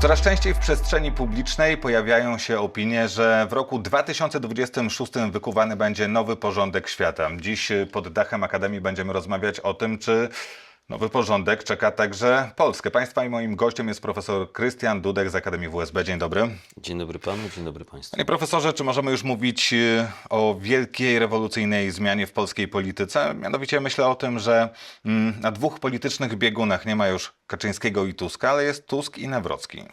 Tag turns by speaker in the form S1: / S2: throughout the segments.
S1: Coraz częściej w przestrzeni publicznej pojawiają się opinie, że w roku 2026 wykuwany będzie nowy porządek świata. Dziś pod dachem Akademii będziemy rozmawiać o tym, czy nowy porządek czeka także Polskę. Państwa i moim gościem jest profesor Krystian Dudek z Akademii WSB. Dzień dobry.
S2: Dzień dobry panu, dzień dobry państwu.
S1: Panie profesorze, czy możemy już mówić y, o wielkiej, rewolucyjnej zmianie w polskiej polityce? Mianowicie myślę o tym, że mm, na dwóch politycznych biegunach nie ma już Kaczyńskiego i Tuska, ale jest Tusk i Nawrocki.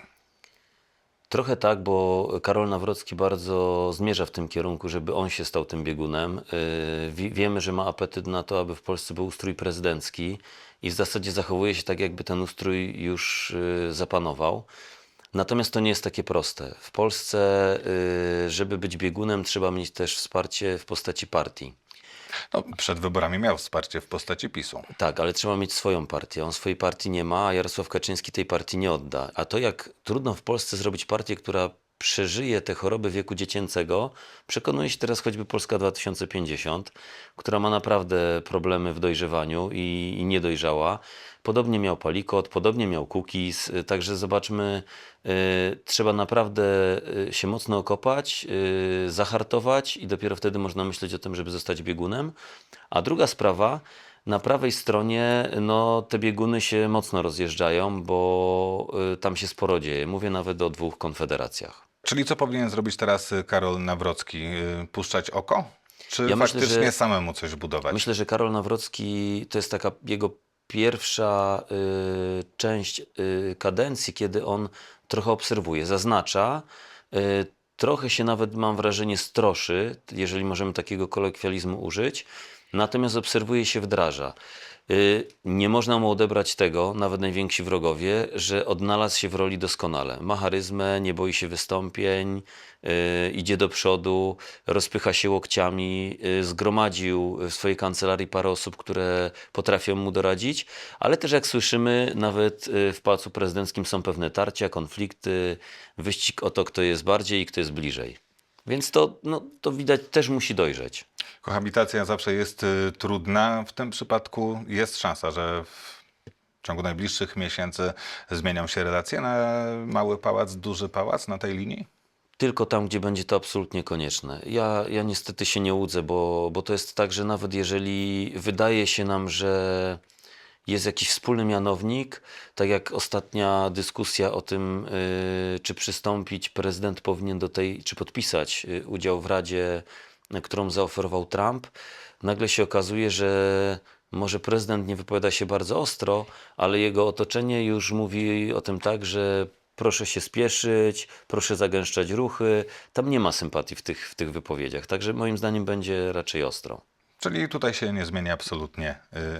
S2: Trochę tak, bo Karol Nawrocki bardzo zmierza w tym kierunku, żeby on się stał tym biegunem. Wi- Wiemy, że ma apetyt na to, aby w Polsce był ustrój prezydencki i w zasadzie zachowuje się tak, jakby ten ustrój już yy, zapanował. Natomiast to nie jest takie proste. W Polsce, yy, żeby być biegunem, trzeba mieć też wsparcie w postaci partii.
S1: No, przed wyborami miał wsparcie w postaci PiSu.
S2: Tak, ale trzeba mieć swoją partię. On swojej partii nie ma, a Jarosław Kaczyński tej partii nie odda. A to, jak trudno w Polsce zrobić partię, która przeżyje te choroby wieku dziecięcego, przekonuje się teraz choćby Polska 2050, która ma naprawdę problemy w dojrzewaniu i, i nie dojrzała. Podobnie miał Palikot, podobnie miał Kukiz, y, także zobaczmy, y, trzeba naprawdę y, się mocno okopać, zahartować i dopiero wtedy można myśleć o tym, żeby zostać biegunem. A druga sprawa, na prawej stronie no, te bieguny się mocno rozjeżdżają, bo y, tam się sporo dzieje. Mówię nawet o dwóch konfederacjach.
S1: Czyli co powinien zrobić teraz y, Karol Nawrocki? Y, Puszczać oko? Czy
S2: Ja myślę,
S1: faktycznie
S2: że-
S1: samemu coś budować?
S2: Myślę, że Karol Nawrocki to jest taka jego pierwsza y, część y, kadencji, kiedy on trochę obserwuje, zaznacza. Y, trochę się nawet, mam wrażenie, stroszy, jeżeli możemy takiego kolokwializmu użyć, natomiast obserwuje się wdraża. Y, Nie można mu odebrać tego, nawet najwięksi wrogowie, że odnalazł się w roli doskonale. Ma charyzmę, nie boi się wystąpień, y, idzie do przodu, rozpycha się łokciami, y, zgromadził w swojej kancelarii parę osób, które potrafią mu doradzić, ale też jak słyszymy, nawet w Pałacu Prezydenckim są pewne tarcia, konflikty, wyścig o to, kto jest bardziej i kto jest bliżej. Więc to, no, to widać też musi dojrzeć.
S1: Kohabitacja zawsze jest y, trudna. W tym przypadku jest szansa, że w ciągu najbliższych miesięcy zmienią się relacje na mały pałac, duży pałac na tej linii?
S2: Tylko tam, gdzie będzie to absolutnie konieczne. Ja, ja niestety się nie łudzę, bo, bo to jest tak, że nawet jeżeli wydaje się nam, że jest jakiś wspólny mianownik, tak jak ostatnia dyskusja o tym, y, czy przystąpić, prezydent powinien do tej, czy podpisać y, udział w Radzie, y, którą zaoferował Trump, nagle się okazuje, że może prezydent nie wypowiada się bardzo ostro, ale jego otoczenie już mówi o tym tak, że proszę się spieszyć, proszę zagęszczać ruchy. Tam nie ma sympatii w tych, w tych wypowiedziach, także moim zdaniem będzie raczej ostro.
S1: Czyli tutaj się nie zmieni absolutnie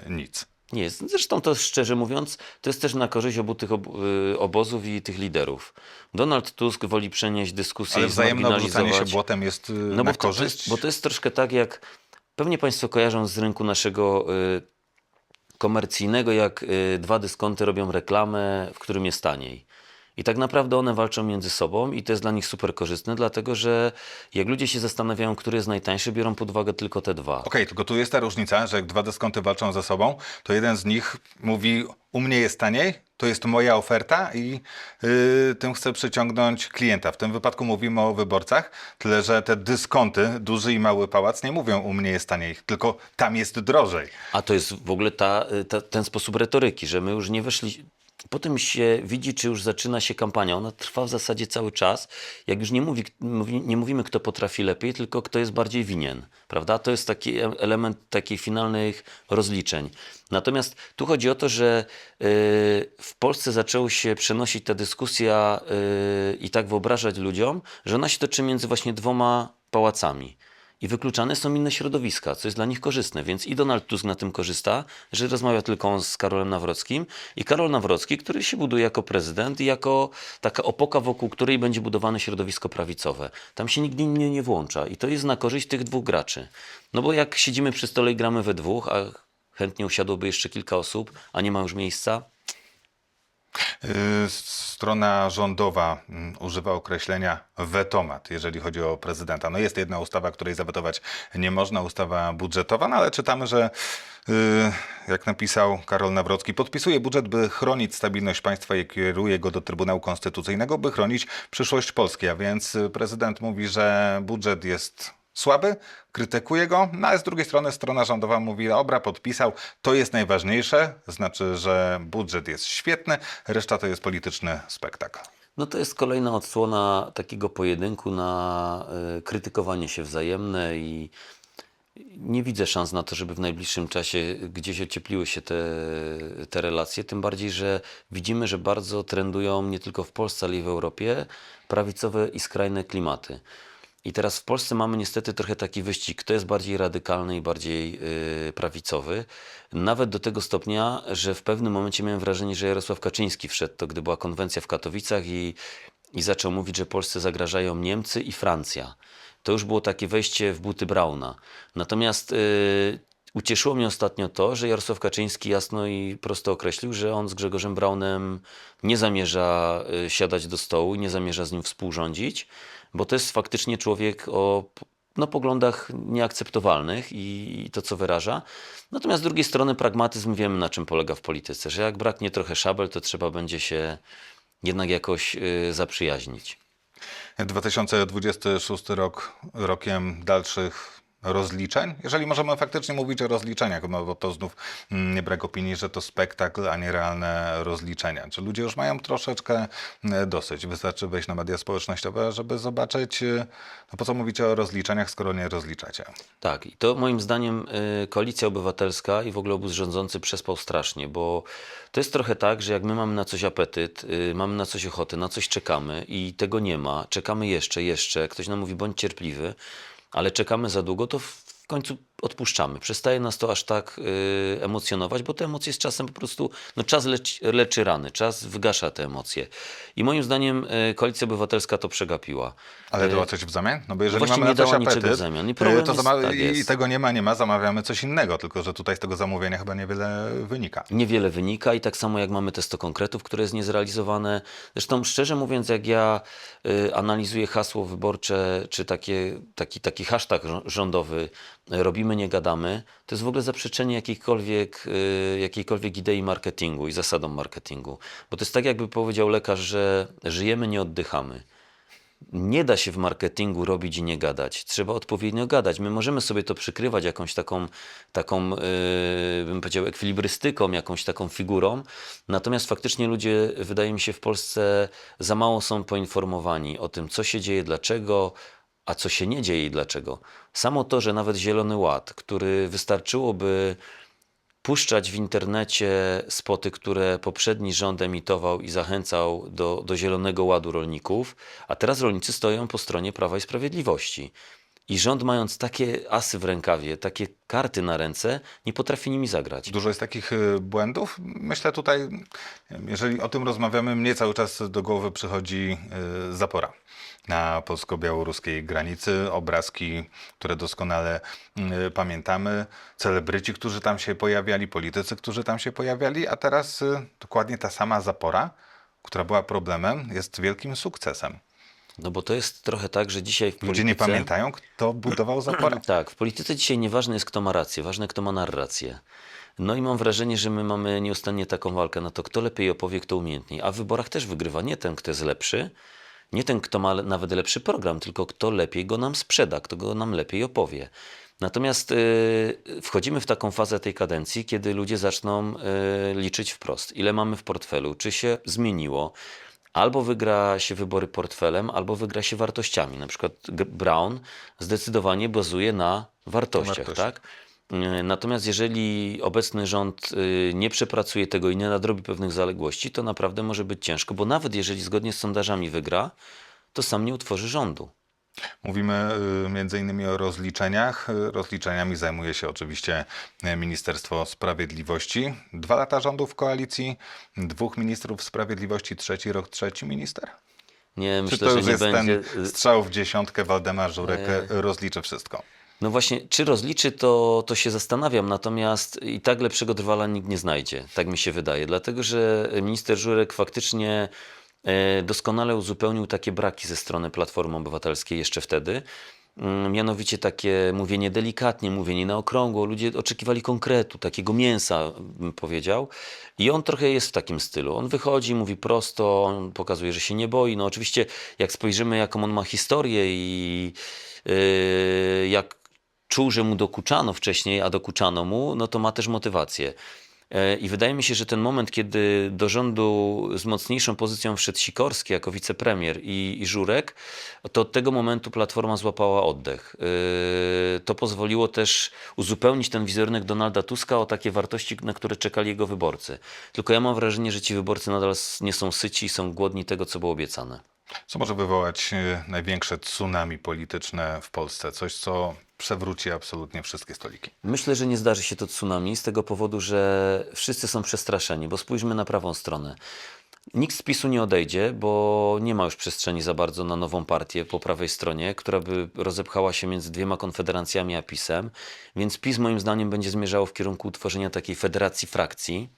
S1: nic.
S2: Nie jest. Zresztą to szczerze mówiąc, to jest też na korzyść obu tych y, obozów i tych liderów. Donald Tusk woli przenieść dyskusję
S1: Ale
S2: i
S1: wzajemne obrzucanie się błotem jest y,
S2: No
S1: na
S2: bo to, to
S1: korzyść?
S2: jest, bo to jest troszkę tak, jak pewnie Państwo kojarzą z rynku naszego y, komercyjnego, jak y, dwa dyskonty robią reklamę, w którym jest taniej. I tak naprawdę one walczą między sobą i to jest dla nich super korzystne, dlatego że jak ludzie się zastanawiają, który jest najtańszy, biorą pod uwagę tylko te dwa.
S1: Okej, tylko tu jest ta różnica, że jak dwa dyskonty walczą ze sobą, to jeden z nich mówi, u mnie jest taniej, to jest moja oferta i y, tym chcę przyciągnąć klienta. W tym wypadku mówimy o wyborcach, tyle że te dyskonty, duży i mały pałac, nie mówią u mnie jest taniej, tylko tam jest drożej.
S2: A to jest w ogóle ta, ta, ten sposób retoryki, że my już nie weszli. Potem się widzi, czy już zaczyna się kampania. Ona trwa w zasadzie cały czas. Jak już nie, mówi, nie mówimy, kto potrafi lepiej, tylko kto jest bardziej winien. Prawda? To jest taki e- element takich finalnych rozliczeń. Natomiast tu chodzi o to, że y, w Polsce zaczęło się przenosić ta dyskusja y, i tak wyobrażać ludziom, że ona się toczy między właśnie dwoma pałacami. I wykluczane są inne środowiska, co jest dla nich korzystne. Więc i Donald Tusk na tym korzysta, że rozmawia tylko z Karolem Nawrockim. I Karol Nawrocki, który się buduje jako prezydent i jako taka opoka, wokół której będzie budowane środowisko prawicowe. Tam się nikt inny nie włącza. I to jest na korzyść tych dwóch graczy. No bo jak siedzimy przy stole i gramy we dwóch, a chętnie usiadłoby jeszcze kilka osób, a nie ma już miejsca,
S1: Strona rządowa mm, używa określenia wetomat, jeżeli chodzi o prezydenta. No jest jedna ustawa, której zawetować nie można, ustawa budżetowa, no ale czytamy, że y, jak napisał Karol Nawrocki, podpisuje budżet, by chronić stabilność państwa i kieruje go do Trybunału Konstytucyjnego, by chronić przyszłość Polski. A więc y, prezydent mówi, że budżet jest słaby, krytykuje go, no ale z drugiej strony strona rządowa mówi, dobra, podpisał, to jest najważniejsze, znaczy, że budżet jest świetny, reszta to jest polityczny spektakl.
S2: No to jest kolejna odsłona takiego pojedynku na y, krytykowanie się wzajemne i nie widzę szans na to, żeby w najbliższym czasie gdzieś ociepliły się te, te relacje. Tym bardziej, że widzimy, że bardzo trendują nie tylko w Polsce, ale i w Europie prawicowe i skrajne klimaty. I teraz w Polsce mamy niestety trochę taki wyścig, kto jest bardziej radykalny i bardziej yy, prawicowy. Nawet do tego stopnia, że w pewnym momencie miałem wrażenie, że Jarosław Kaczyński wszedł, to gdy była konwencja w Katowicach i, i zaczął mówić, że Polsce zagrażają Niemcy i Francja. To już było takie wejście w buty Brauna. Natomiast yy, ucieszyło mnie ostatnio to, że Jarosław Kaczyński jasno i prosto określił, że on z Grzegorzem Braunem nie zamierza y, siadać do stołu nie zamierza z nim współrządzić, bo to jest faktycznie człowiek o no, poglądach nieakceptowalnych i, i to, co wyraża. Natomiast z drugiej strony pragmatyzm wiemy, na czym polega w polityce, że jak braknie trochę szabel, to trzeba będzie się jednak jakoś y, zaprzyjaźnić.
S1: 2026 rok rokiem dalszych rozliczeń, jeżeli możemy faktycznie mówić o rozliczeniach, no bo to znów mm, nie brak opinii, że to spektakl, a nie realne rozliczenia. Czy ludzie już mają troszeczkę e, dosyć? Wystarczy wejść na media społecznościowe, żeby zobaczyć, e, no po co mówicie o rozliczeniach, skoro nie rozliczacie.
S2: Tak, i to moim zdaniem y, Koalicja Obywatelska i w ogóle obóz rządzący przespał strasznie, bo to jest trochę tak, że jak my mamy na coś apetyt, y, mamy na coś ochotę, na coś czekamy i tego nie ma, czekamy jeszcze, jeszcze, ktoś nam mówi bądź cierpliwy, ale czekamy za długo, to w końcu odpuszczamy. Przestaje nas to aż tak y, emocjonować, bo te emocje z czasem po prostu, no czas leczy, leczy rany, czas wygasza te emocje. I moim zdaniem y, Koalicja Obywatelska to przegapiła.
S1: Ale dała coś w zamian? No bo jeżeli
S2: Właśnie
S1: mamy
S2: nie dała niczego
S1: apetyt,
S2: w zamian. I
S1: y, to
S2: jest- tak
S1: i
S2: jest.
S1: tego nie ma, nie ma, zamawiamy coś innego, tylko że tutaj z tego zamówienia chyba niewiele wynika.
S2: Niewiele wynika i tak samo jak mamy te 100 konkretów, które jest niezrealizowane. Zresztą szczerze mówiąc, jak ja y, analizuję hasło wyborcze, czy takie, taki, taki hashtag rządowy y, robimy, nie gadamy, to jest w ogóle zaprzeczenie jakiejkolwiek, y, jakiejkolwiek idei marketingu i zasadom marketingu. Bo to jest tak, jakby powiedział lekarz, że żyjemy, nie oddychamy. Nie da się w marketingu robić i nie gadać. Trzeba odpowiednio gadać. My możemy sobie to przykrywać jakąś taką, taką yy, bym powiedział, ekwilibrystyką, jakąś taką figurą. Natomiast faktycznie ludzie, wydaje mi się, w Polsce za mało są poinformowani o tym, co się dzieje, dlaczego, a co się nie dzieje i dlaczego. Samo to, że nawet Zielony Ład, który wystarczyłoby puszczać w internecie spoty, które poprzedni rząd emitował i zachęcał do, do Zielonego Ładu rolników, a teraz rolnicy stoją po stronie Prawa i Sprawiedliwości. I rząd, mając takie asy w rękawie, takie karty na ręce, nie potrafi nimi zagrać.
S1: Dużo jest takich y, błędów. Myślę tutaj, jeżeli o tym rozmawiamy, mnie cały czas do głowy przychodzi y, zapora na polsko-białoruskiej granicy. Obrazki, które doskonale y, pamiętamy. Celebryci, którzy tam się pojawiali, politycy, którzy tam się pojawiali, a teraz dokładnie ta sama zapora, która była problemem, jest wielkim sukcesem.
S2: No bo to jest trochę tak, że dzisiaj w polityce...
S1: Ludzie nie pamiętają, kto budował zaporę.
S2: Tak, w polityce dzisiaj nieważne jest, kto ma rację, ważne, kto ma narrację. No i mam wrażenie, że my mamy nieustannie taką walkę na to, kto lepiej opowie, kto umiejętniej. A w wyborach też wygrywa nie ten, kto jest lepszy, nie ten, kto ma nawet lepszy program, tylko kto lepiej go nam sprzeda, kto go nam lepiej opowie. Natomiast y, wchodzimy w taką fazę tej kadencji, kiedy ludzie zaczną y, liczyć wprost, ile mamy w portfelu, czy się zmieniło. Albo wygra się wybory portfelem, albo wygra się wartościami. Na przykład Brown zdecydowanie bazuje na wartościach,
S1: Wartości.
S2: tak? Y, Natomiast jeżeli obecny rząd y, nie przepracuje tego i nie nadrobi pewnych zaległości, to naprawdę może być ciężko, bo nawet jeżeli zgodnie z sondażami wygra, to sam nie utworzy rządu.
S1: Mówimy y, między innymi o rozliczeniach. Y, Rozliczeniami zajmuje się oczywiście y, Ministerstwo Sprawiedliwości. Dwa lata rządów koalicji, dwóch ministrów sprawiedliwości, trzeci rok, trzeci minister?
S2: Nie,
S1: Czy
S2: myślę,
S1: to
S2: że
S1: już
S2: nie
S1: jest
S2: będzie.
S1: ten strzał w dziesiątkę, Waldemar Żurek
S2: E.
S1: y, rozliczy wszystko?
S2: No właśnie, czy rozliczy, to, to się zastanawiam, natomiast i tak lepszego drwala nikt nie znajdzie, tak mi się wydaje, dlatego że minister Żurek faktycznie doskonale uzupełnił takie braki ze strony Platformy Obywatelskiej jeszcze wtedy. Mm, Mianowicie takie mówienie delikatnie, mówienie na okrągło. Ludzie oczekiwali konkretu, takiego mięsa, bym powiedział. I on trochę jest w takim stylu. On wychodzi, mówi prosto, on pokazuje, że się nie boi. No oczywiście, jak spojrzymy, jaką on ma historię i yy, jak czuł, że mu dokuczano wcześniej, a dokuczano mu, no to ma też motywację. E, I wydaje mi się, że ten moment, kiedy do rządu z mocniejszą pozycją wszedł Sikorski jako wicepremier i, i Żurek, to od tego momentu Platforma złapała oddech. E, To pozwoliło też uzupełnić ten wizerunek Donalda Tuska o takie wartości, na które czekali jego wyborcy. Tylko ja mam wrażenie, że ci wyborcy nadal nie są syci i są głodni tego, co było obiecane.
S1: Co może wywołać e, największe tsunami polityczne w Polsce? Coś, co przewróci absolutnie wszystkie stoliki.
S2: Myślę, że nie zdarzy się to tsunami z tego powodu, że wszyscy są przestraszeni, bo spójrzmy na prawą stronę. Nikt z PiSu nie odejdzie, bo nie ma już przestrzeni za bardzo na nową partię po prawej stronie, która by rozepchała się między dwiema konfederacjami a PiSem. Więc PiS moim zdaniem będzie zmierzało w kierunku utworzenia takiej federacji frakcji.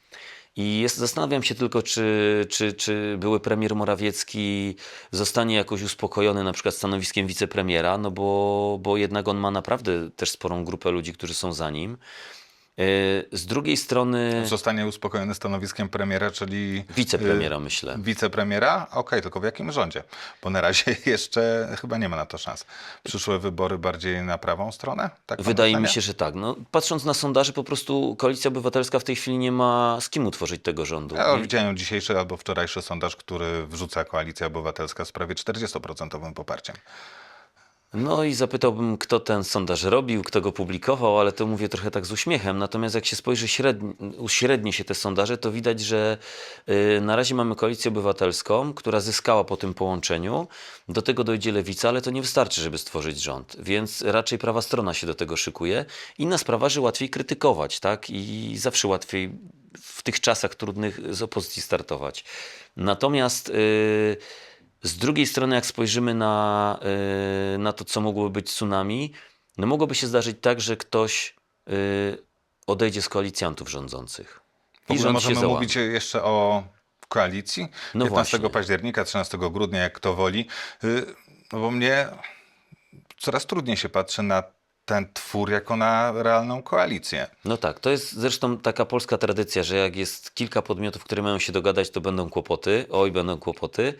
S2: I jest, zastanawiam się tylko, czy, czy, czy były premier Morawiecki zostanie jakoś uspokojony na przykład stanowiskiem wicepremiera, no bo, bo jednak on ma naprawdę też sporą grupę ludzi, którzy są za nim. Yy, Z drugiej strony
S1: Zostanie uspokojony stanowiskiem premiera, czyli...
S2: wicepremiera,
S1: e,
S2: myślę.
S1: Wicepremiera? Okej, tylko w jakim rządzie? Bo na razie jeszcze chyba nie ma na to szans. Przyszłe wybory bardziej na prawą stronę? Tak
S2: Wydaje mi się, że tak. No, patrząc na sondaże, po prostu Koalicja Obywatelska w tej chwili nie ma z kim utworzyć tego rządu.
S1: Ja widziałem dzisiejszy albo wczorajszy sondaż, który wrzuca Koalicja Obywatelska z prawie 40% poparciem.
S2: No i zapytałbym, kto ten sondaż robił, kto go publikował, ale to mówię trochę tak z uśmiechem. Natomiast jak się spojrzy średni, uśredni się te sondaże, to widać, że y, na razie mamy koalicję obywatelską, która zyskała po tym połączeniu. Do tego dojdzie lewica, ale to nie wystarczy, żeby stworzyć rząd. Więc raczej prawa strona się do tego szykuje. Inna sprawa, że łatwiej krytykować, tak? I zawsze łatwiej w tych czasach trudnych z opozycji startować. Natomiast y, z drugiej strony, jak spojrzymy na, y, na to, co mogłoby być tsunami, no mogłoby się zdarzyć tak, że ktoś y, odejdzie z koalicjantów rządzących.
S1: W ogóle możemy mówić jeszcze o koalicji.
S2: No
S1: 15
S2: właśnie.
S1: października, 13 grudnia, jak kto woli. Y, No bo mnie coraz trudniej się patrzy na ten twór jako na realną koalicję.
S2: No tak, to jest zresztą taka polska tradycja, że jak jest kilka podmiotów, które mają się dogadać, to będą kłopoty. Oj, będą kłopoty.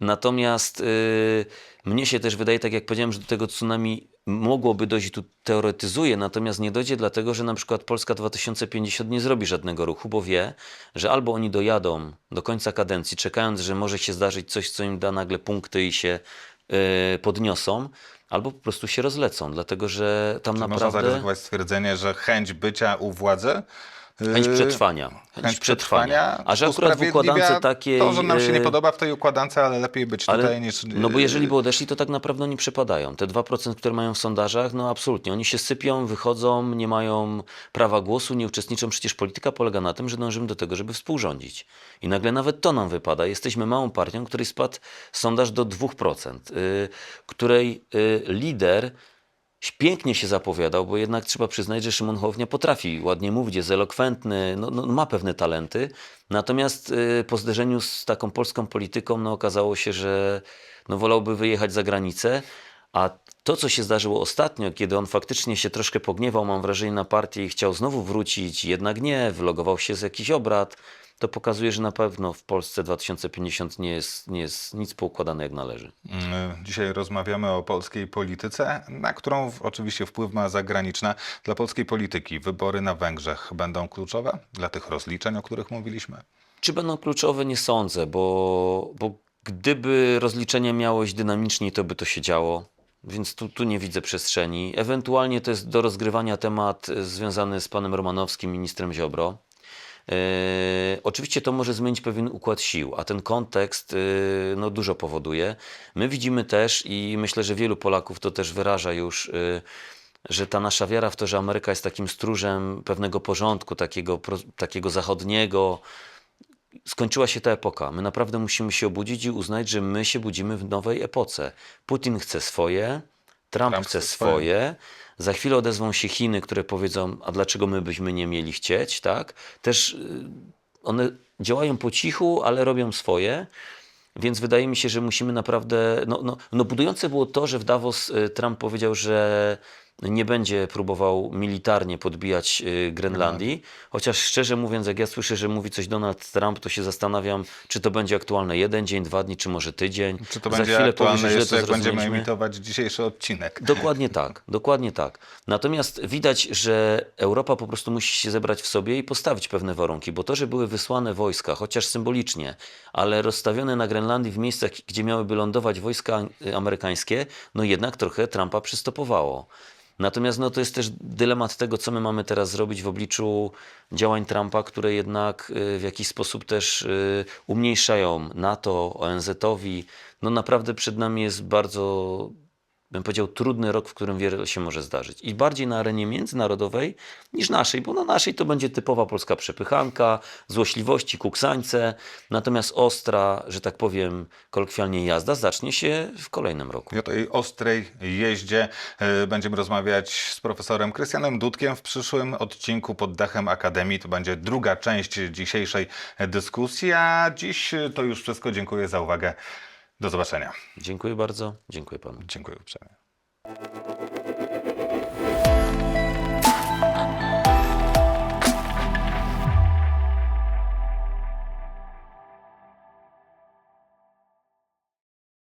S2: Natomiast y, mnie się też wydaje, tak jak powiedziałem, że do tego tsunami mogłoby dojść, i tu teoretyzuję, natomiast nie dojdzie, dlatego że na przykład Polska 2050 nie zrobi żadnego ruchu, bo wie, że albo oni dojadą do końca kadencji, czekając, że może się zdarzyć coś, co im da nagle punkty i się y, podniosą, albo po prostu się rozlecą, dlatego że tam
S1: Czy można
S2: naprawdę...
S1: zaryzykować stwierdzenie, że chęć bycia u władzy
S2: Chęć
S1: y,
S2: przetrwania.
S1: Chęć przetrwania.
S2: A że akurat w układance takiej.
S1: To, że nam się nie
S2: y,
S1: podoba w tej układance, ale lepiej być
S2: ale-
S1: tutaj niż.
S2: No bo jeżeli by odeszli, to tak naprawdę oni przepadają. Te 2%, które mają w sondażach, no absolutnie. Oni się sypią, wychodzą, nie mają prawa głosu, nie uczestniczą. Przecież polityka polega na tym, że dążymy do tego, żeby współrządzić. I nagle nawet to nam wypada. Jesteśmy małą partią, której spadł sondaż do 2%, y, której y, lider pięknie się zapowiadał, bo jednak trzeba przyznać, że Szymon Hołownia potrafi ładnie mówić, jest elokwentny, no, no, ma pewne talenty. Natomiast y, po zderzeniu z taką polską polityką no, okazało się, że no, wolałby wyjechać za granicę. A to, co się zdarzyło ostatnio, kiedy on faktycznie się troszkę pogniewał, mam wrażenie, na partię i chciał znowu wrócić, jednak nie, wylogował się z jakiś obrad, to pokazuje, że na pewno w Polsce 2050 nie jest, nie jest nic poukładane jak należy.
S1: Mm, Dzisiaj rozmawiamy o polskiej polityce, na którą oczywiście wpływ ma zagraniczna. Dla polskiej polityki wybory na Węgrzech będą kluczowe dla tych rozliczeń, o których mówiliśmy.
S2: Czy będą kluczowe? Nie sądzę, bo, bo gdyby rozliczenie miało iść dynamicznie, to by to się działo. Więc tu, tu nie widzę przestrzeni. Ewentualnie to jest do rozgrywania temat e, związany z panem Romanowskim, ministrem Ziobro. E, oczywiście to może zmienić pewien układ sił, a ten kontekst e, no, dużo powoduje. My widzimy też i myślę, że wielu Polaków to też wyraża już, e, że ta nasza wiara w to, że Ameryka jest takim stróżem pewnego porządku, takiego, takiego zachodniego, skończyła się ta epoka. My naprawdę musimy się obudzić i uznać, że my się budzimy w nowej epoce. Putin chce swoje, Trump,
S1: Trump
S2: chce
S1: swoje.
S2: Za chwilę odezwą się Chiny, które powiedzą, a dlaczego my byśmy nie mieli chcieć, tak? Też y, one działają po cichu, ale robią swoje. Więc wydaje mi się, że musimy naprawdę. No, no, no budujące było to, że w Davos y, Trump powiedział, że nie będzie próbował militarnie podbijać y, Grenlandii. Chociaż szczerze mówiąc, jak ja słyszę, że mówi coś Donald Trump, to się zastanawiam, czy to będzie aktualne jeden dzień, dwa dni, czy może tydzień.
S1: Czy to
S2: Za
S1: będzie
S2: chwilę
S1: aktualne
S2: źle
S1: jeszcze,
S2: to
S1: jak będziemy emitować dzisiejszy odcinek?
S2: Dokładnie tak, dokładnie tak. Natomiast widać, że Europa po prostu musi się zebrać w sobie i postawić pewne warunki, bo to, że były wysłane wojska, chociaż symbolicznie, ale rozstawione na Grenlandii w miejscach, gdzie miałyby lądować wojska y, amerykańskie, no jednak trochę Trumpa przystopowało. Natomiast no, to jest też dylemat tego, co my mamy teraz zrobić w obliczu działań Trumpa, które jednak y, w jakiś sposób też y, umniejszają NATO, ONZ-owi. No naprawdę przed nami jest bardzo bym powiedział, trudny rok, w którym wiele się może zdarzyć. I bardziej na arenie międzynarodowej niż naszej, bo na naszej to będzie typowa polska przepychanka, złośliwości, kuksańce, natomiast ostra, że tak powiem kolokwialnie jazda zacznie się w kolejnym roku.
S1: I o tej ostrej jeździe e, będziemy rozmawiać z profesorem Krystianem Dudkiem w przyszłym odcinku pod dachem Akademii. To będzie druga część dzisiejszej dyskusji, a dziś to już wszystko. Dziękuję za uwagę. Do zobaczenia.
S2: Dziękuję bardzo, dziękuję panu.
S1: Dziękuję uprzejmie.